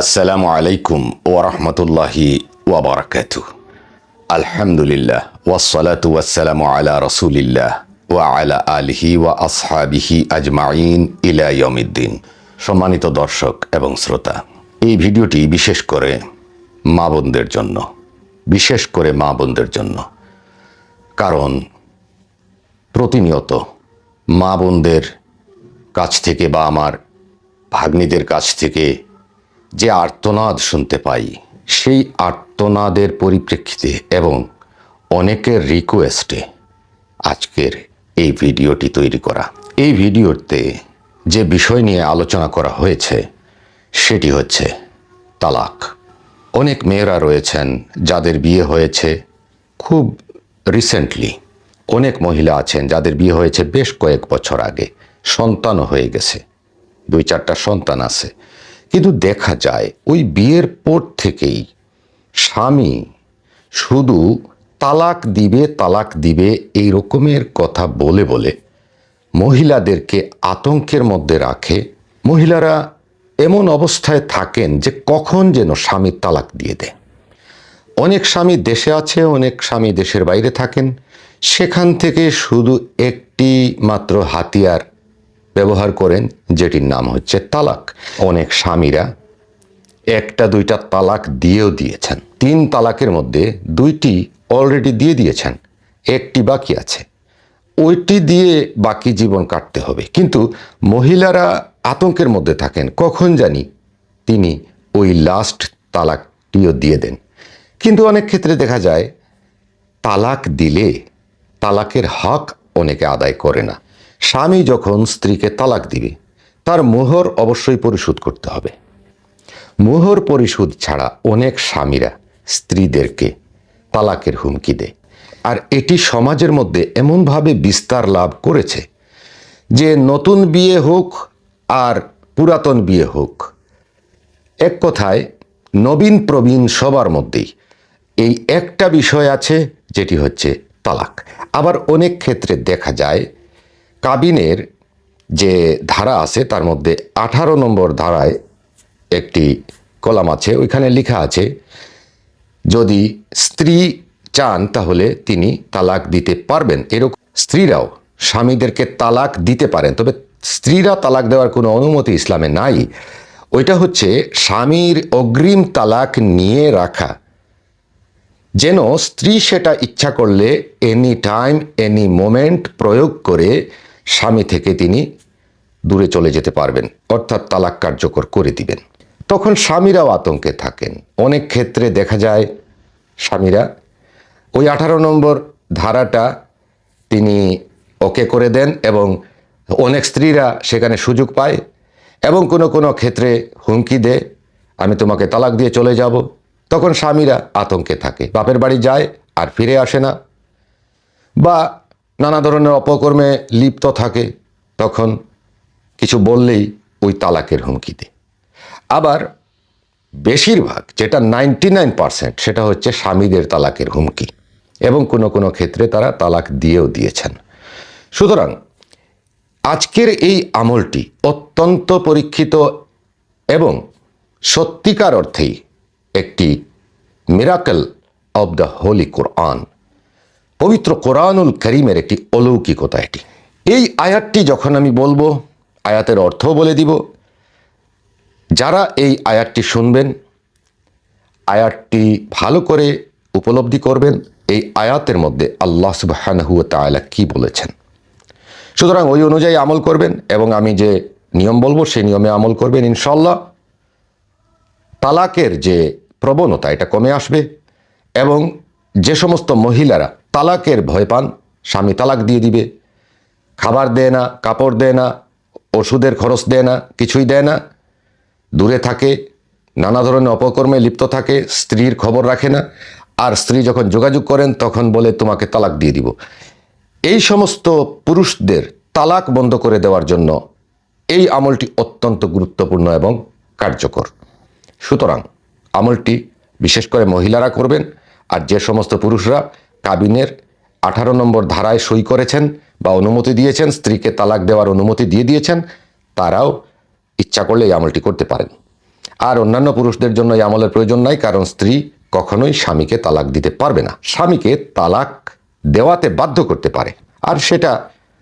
আসসালামু আলাইকুম ওরহমতুল্লাহি ওবরাকাতু আলহামদুলিল্লাহ ওয়াসসালাতু ওয়াসসালামু আলা রসুলিল্লাহ ওয়া আলা আলিহি ওয়া আসহাবিহি আজমাইন ইলা ইয়মিদ্দিন সম্মানিত দর্শক এবং শ্রোতা, এই ভিডিওটি বিশেষ করে মা বোনদের জন্য, বিশেষ করে মা বোনদের জন্য। কারণ প্রতিনিয়ত মা বোনদের কাছ থেকে বা আমার ভাগ্নীদের কাছ থেকে যে আর্তনাদ শুনতে পাই, সেই আর্তনাদের পরিপ্রেক্ষিতে এবং অনেকের রিকোয়েস্টে আজকের এই ভিডিওটি তৈরি করা। এই ভিডিওতে যে বিষয় নিয়ে আলোচনা করা হয়েছে, সেটি হচ্ছে তালাক। অনেক মেয়েরা রয়েছেন যাদের বিয়ে হয়েছে খুব রিসেন্টলি। অনেক মহিলা আছেন যাদের বিয়ে হয়েছে বেশ কয়েক বছর আগে। সন্তানও হয়ে গেছে। দুই চারটা সন্তান আছে। কিন্তু দেখা যায় ওই বিয়ের পর থেকেই স্বামী শুধু তালাক দিবে তালাক দিবে এই রকমের কথা বলে বলে মহিলাদেরকে আতঙ্কের মধ্যে রাখে। মহিলারা এমন অবস্থায় থাকেন যে কখন যেন স্বামী তালাক দিয়ে দেয়। অনেক স্বামী দেশে আছে, অনেক স্বামী দেশের বাইরে থাকেন। সেখান থেকে শুধু একটি মাত্র হাতিয়ার ব্যবহার করেন, যেটির নাম হচ্ছে তালাক। অনেক স্বামীরা একটা, দুইটা তালাক দিয়েও দিয়েছেন। তিন তালাকের মধ্যে দুইটি অলরেডি দিয়ে দিয়েছেন, একটি বাকি আছে। ওইটি দিয়ে বাকি জীবন কাটতে হবে। কিন্তু মহিলারা আতঙ্কের মধ্যে থাকেন, কখন জানি তিনি ওই লাস্ট তালাকটিও দিয়ে দেন। কিন্তু অনেক ক্ষেত্রে দেখা যায়, তালাক দিলে তালাকের হক অনেকে আদায় করে না। স্বামী যখন স্ত্রীকে তালাক দিবে, তার মোহর অবশ্যই পরিশোধ করতে হবে। মোহর পরিশোধ ছাড়া অনেক স্বামীরা স্ত্রীদেরকে তালাকের হুমকি দেয়। আর এটি সমাজের মধ্যে এমনভাবে বিস্তার লাভ করেছে যে নতুন বিয়ে হোক আর পুরাতন বিয়ে হোক, এক কথায় নবীন প্রবীণ সবার মধ্যেই এই একটা বিষয় আছে, যেটি হচ্ছে তালাক। আবার অনেক ক্ষেত্রে দেখা যায় কাবিনের যে ধারা আছে, তার মধ্যে আঠারো নম্বর ধারায় একটি কলাম আছে, ওইখানে লেখা আছে, যদি স্ত্রী চান তাহলে তিনি তালাক দিতে পারবেন। এরকম স্ত্রীরাও স্বামীদেরকে তালাক দিতে পারেন। তবে স্ত্রীরা তালাক দেওয়ার কোনো অনুমতি ইসলামে নাই। ওইটা হচ্ছে স্বামীর অগ্রিম তালাক নিয়ে রাখা। যেন স্ত্রী সেটা ইচ্ছা করলে এনি টাইম, এনি মোমেন্ট প্রয়োগ করে স্বামী থেকে তিনি দূরে চলে যেতে পারবেন, অর্থাৎ তালাক কার্যকর করে দিবেন। তখন স্বামীরাও আতঙ্কে থাকেন। অনেক ক্ষেত্রে দেখা যায়, স্বামীরা ওই আঠারো নম্বর ধারাটা তিনি ওকে করে দেন এবং অনেক স্ত্রীরা সেখানে সুযোগ পায় এবং কোনো কোনো ক্ষেত্রে হুমকি দেয়, আমি তোমাকে তালাক দিয়ে চলে যাব। তখন স্বামীরা আতঙ্কে থাকে। বাপের বাড়ি যায়, আর ফিরে আসে না। বা নানা ধরনের অপকর্মে লিপ্ত থাকে, তখন কিছু বললেই ওই তালাকের হুমকি দেয়। আবার বেশিরভাগ যেটা নাইনটি নাইন পার্সেন্ট, সেটা হচ্ছে স্বামীদের তালাকের হুমকি এবং কোনো কোনো ক্ষেত্রে তারা তালাক দিয়েও দিয়েছেন। সুতরাং আজকের এই আমলটি অত্যন্ত পরীক্ষিত এবং সত্যিকার অর্থেই একটি miracle of the holy Quran পবিত্র কোরআনুল করিমের একটি অলৌকিকতা এটি। এই আয়াতটি যখন আমি বলব, আয়াতের অর্থও বলে দিব। যারা এই আয়াতটি শুনবেন, আয়াতটি ভালো করে উপলব্ধি করবেন, এই আয়াতের মধ্যে আল্লাহ সুবাহানহু তাআলা কি বলেছেন। সুতরাং ওই অনুযায়ী আমল করবেন এবং আমি যে নিয়ম বলব সেই নিয়মে আমল করবেন ইনশাল্লাহ তালাকের যে প্রবণতা, এটা কমে আসবে এবং যে সমস্ত মহিলারা তালাকের ভয় পান, স্বামী তালাক দিয়ে দিবে। খাবার দেয় না, কাপড় দেয় না, ওষুধের খরচ দেয় না, কিছুই দেয় না। দূরে থাকে, নানা ধরনের অপকর্মে লিপ্ত থাকে, স্ত্রীর খবর রাখে না। আর স্ত্রী যখন যোগাযোগ করেন, তখন বলে, তোমাকে তালাক দিয়ে দিব। এই সমস্ত পুরুষদের তালাক বন্ধ করে দেওয়ার জন্য এই আমলটি অত্যন্ত গুরুত্বপূর্ণ এবং কার্যকর। সুতরাং আমলটি বিশেষ করে মহিলারা করবেন, আর যে সমস্ত পুরুষরা কাবিনের আঠারো নম্বর ধারায় সই করেছেন বা অনুমতি দিয়েছেন, স্ত্রীকে তালাক দেওয়ার অনুমতি দিয়ে দিয়েছেন, তারাও ইচ্ছা করলে এই আমলটি করতে পারেন। আর অন্যান্য পুরুষদের জন্য এই আমলের প্রয়োজন নাই, কারণ স্ত্রী কখনোই স্বামীকে তালাক দিতে পারবে না। স্বামীকে তালাক দেওয়াতে বাধ্য করতে পারে। আর সেটা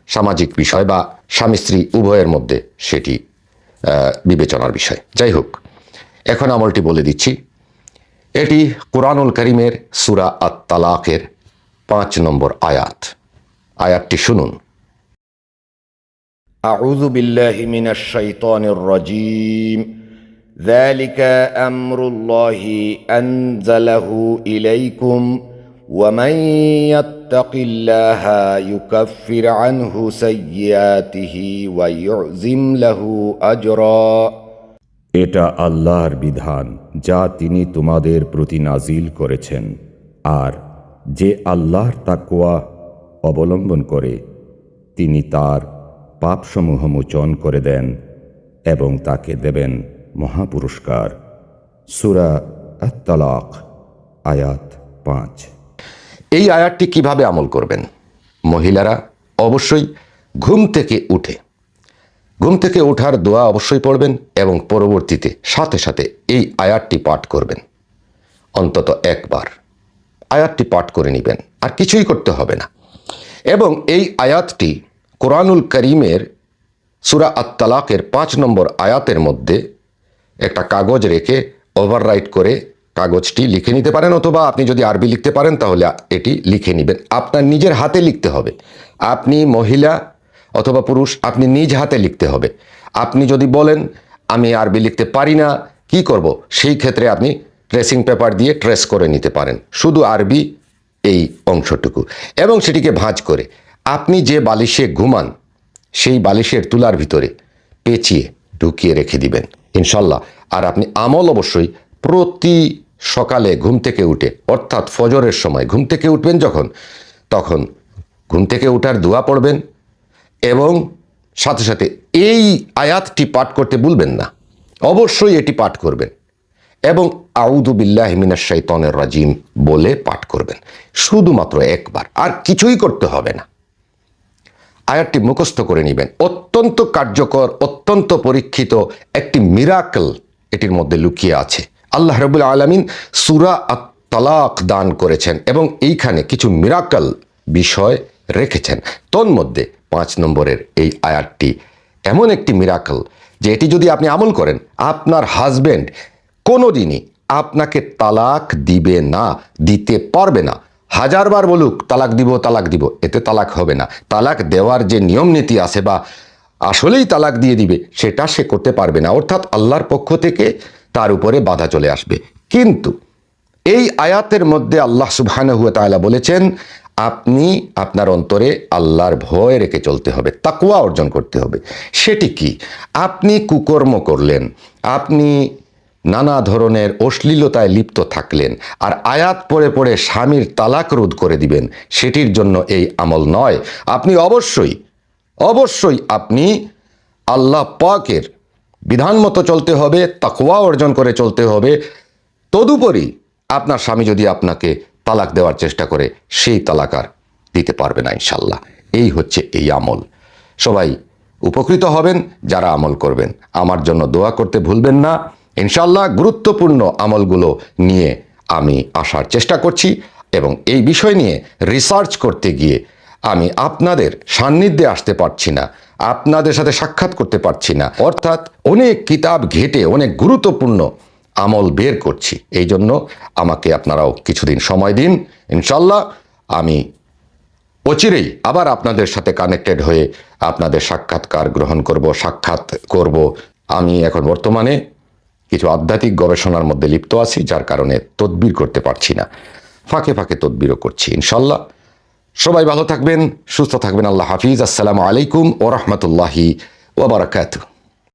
সামাজিক বিষয় বা স্বামী স্ত্রী উভয়ের মধ্যে সেটি বিবেচনার বিষয়। যাই হোক, এখন আমলটি বলে দিচ্ছি। এটি কোরআনুল করিমের সুরা আত তালাকের পাঁচ নম্বর আয়াত আয়াতটি শুনুন أعوذ بالله من الشيطان الرجيم ذلك أمر الله أنزله إليكم ومن يتق الله يكفر عنه سيئاته ويعزم له أجرا এটা আল্লাহর বিধান যা তিনি তোমাদের প্রতি নাজিল করেছেন আর যে আল্লাহর তাকোয়া অবলম্বন করে, তিনি তার পাপসমূহ মোচন করে দেন এবং তাকে দেবেন মহাপুরস্কার। সুরা আত্তালাক, আয়াত পাঁচ। এই আয়াতটি কীভাবে আমল করবেন? মহিলারা অবশ্যই ঘুম থেকে উঠে। ঘুম থেকে ওঠার দোয়া অবশ্যই পড়বেন এবং পরবর্তীতে সাথে সাথে এই আয়াতটি পাঠ করবেন। অন্তত একবার। আয়াতটি পাঠ করে নেবেন, আর কিছুই করতে হবে না। এবং এই আয়াতটি কোরআনুল করিমের সুরা আত্তালাকের পাঁচ নম্বর আয়াতের মধ্যে একটা কাগজ রেখে ওভাররাইট করে কাগজটি লিখে নিতে পারেন, অথবা আপনি যদি আরবি লিখতে পারেন, তাহলে এটি লিখে নেবেন। আপনার নিজের হাতে লিখতে হবে। আপনি মহিলা অথবা পুরুষ, আপনি নিজ হাতে লিখতে হবে। আপনি যদি বলেন, আমি আরবি লিখতে পারি না, কি করব? সেই ক্ষেত্রে আপনি ট্রেসিং পেপার দিয়ে ট্রেস করে নিতে পারেন। শুধু আরবি এই অংশটুকু। এবং সেটিকে ভাঁজ করে আপনি যে বালিশে ঘুমান, সেই বালিশের তুলার ভিতরে পেঁচিয়ে ঢুকিয়ে রেখে দিবেন, ইনশাল্লাহ। আর আপনি আমল অবশ্যই প্রতি সকালে ঘুম থেকে উঠে, অর্থাৎ ফজরের সময় ঘুম থেকে উঠবেন যখন, তখন ঘুম থেকে উঠার দোয়া পড়বেন এবং সাথে সাথে এই আয়াতটি পাঠ করতে ভুলবেন না। অবশ্যই এটি পাঠ করবেন। এবং আউদুবিল্লাহ মিনাশ শাইতানের রাজিম বলে পাঠ করবেন। শুধুমাত্র একবার, আর কিছুই করতে হবে না। আয়াতটি মুখস্থ করে নেবেন। অত্যন্ত কার্যকর, অত্যন্ত পরীক্ষিত একটি মিরাকল এটির মধ্যে লুকিয়ে আছে। আল্লাহ রবুল আলমিন সুরা তালাক দান করেছেন এবং এইখানে কিছু মিরাকল বিষয় রেখেছেন। তন্মধ্যে পাঁচ নম্বরের এই আয়াতটি এমন একটি মিরাকল যে এটি যদি আপনি আমল করেন, আপনার হাজবেন্ড কোনো দিনই আপনাকে তালাক দিবে না, দিতে পারবে না। হাজারবার বলুক, তালাক দিব তালাক দিব, এতে তালাক হবে না। তালাক দেওয়ার যে নিয়ম নীতি আছে বা আসলেই তালাক দিয়ে দিবে, সেটা সে করতে পারবে না। অর্থাৎ আল্লাহর পক্ষ থেকে তার উপরে বাধা চলে আসবে। কিন্তু এই আয়াতের মধ্যে আল্লাহ সুবহানাহু ওয়া তাআলা বলেছেন, আপনি আপনার অন্তরে আল্লাহর ভয় রেখে চলতে হবে তাকুয়া অর্জন করতে হবে। সেটি কি? আপনি কুকর্ম করলেন, আপনি নানা ধরনের অশ্লীলতায় লিপ্ত থাকলেন আর আয়াত পড়ে পড়ে স্বামীর তালাক রোধ করে দিবেন, সেটির জন্য এই আমল নয়। আপনি অবশ্যই অবশ্যই আপনি আল্লাহ পাকের বিধান মতো চলতে হবে তাকুয়া অর্জন করে চলতে হবে। তদুপরি আপনার স্বামী যদি আপনাকে তালাক দেওয়ার চেষ্টা করে, সেই তালাক আর দিতে পারবে না ইনশাল্লাহ এই হচ্ছে এই আমল। সবাই উপকৃত হবেন, যারা আমল করবেন। আমার জন্য দোয়া করতে ভুলবেন না। ইনশাল্লাহ গুরুত্বপূর্ণ আমলগুলো নিয়ে আমি আসার চেষ্টা করছি এবং এই বিষয় নিয়ে রিসার্চ করতে গিয়ে আমি আপনাদের সান্নিধ্যে আসতে পারছি না, আপনাদের সাথে সাক্ষাৎ করতে পারছি না। অর্থাৎ অনেক কিতাব ঘেটে, অনেক গুরুত্বপূর্ণ আমল বের করছি। এই জন্য আমাকে আপনারাও কিছুদিন সময় দিন। ইনশাল্লাহ আমি অচিরেই আবার আপনাদের সাথে কানেক্টেড হয়ে আপনাদের সাক্ষাৎকার গ্রহণ করব, সাক্ষাৎ করব। আমি এখন বর্তমানে কিছু আধ্যাত্মিক গবেষণার মধ্যে লিপ্ত আছি, যার কারণে তদবির করতে পারছি না। ফাঁকে ফাঁকে তদবিরও করছি, ইনশাল্লাহ। সবাই ভালো থাকবেন, সুস্থ থাকবেন, আল্লাহ হাফিজ। আসসালামু আলাইকুম ও রহমতুল্লাহি ওবরাকাতু